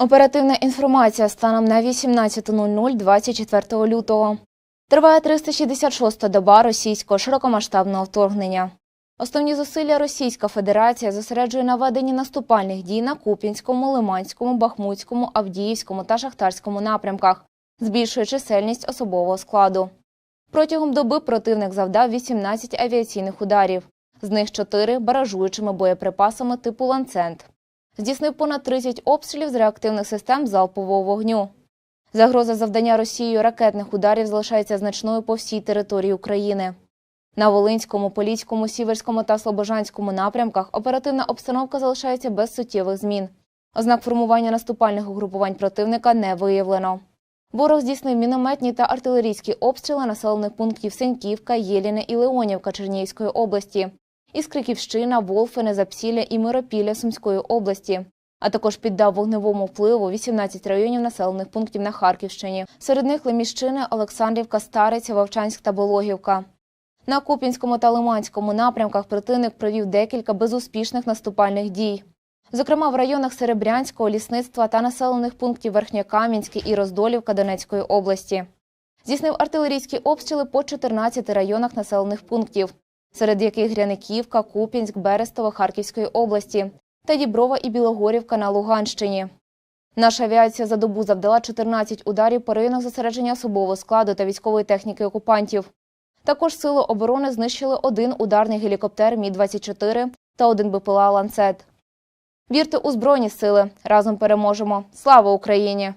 Оперативна інформація станом на 18.00 24 лютого. Триває 366-та доба російського широкомасштабного вторгнення. Основні зусилля Російська Федерація зосереджує на веденні наступальних дій на Куп'янському, Лиманському, Бахмутському, Авдіївському та Шахтарському напрямках, збільшує чисельність особового складу. Протягом доби противник завдав 18 авіаційних ударів, з них 4 баражуючими боєприпасами типу «Ланцент». Здійснив понад 30 обстрілів з реактивних систем залпового вогню. Загроза завдання Росією ракетних ударів залишається значною по всій території України. На Волинському, Поліському, Сіверському та Слобожанському напрямках оперативна обстановка залишається без суттєвих змін. Ознак формування наступальних угрупувань противника не виявлено. Ворог здійснив мінометні та артилерійські обстріли населених пунктів Сеньківка, Єліне і Леонівка Чернігівської області, Іскриківщина, Волфине, Запсілля і Миропілля Сумської області, а також піддав вогневому впливу 18 районів населених пунктів на Харківщині. Серед них Леміщини, Олександрівка, Стариця, Вовчанськ та Бологівка. На Куп'янському та Лиманському напрямках противник провів декілька безуспішних наступальних дій. Зокрема, в районах Серебрянського, лісництва та населених пунктів Верхньокам'янське і Роздолівка Донецької області. Здійснив артилерійські обстріли по 14 районах населених пунктів, серед яких Гряниківка, Куп'янськ, Берестово Харківської області та Діброва і Білогорівка на Луганщині. Наша авіація за добу завдала 14 ударів по районах зосередження особового складу та військової техніки окупантів. Також сили оборони знищили один ударний гелікоптер Мі-24 та один БПЛА «Ланцет». Вірте у Збройні сили. Разом переможемо. Слава Україні!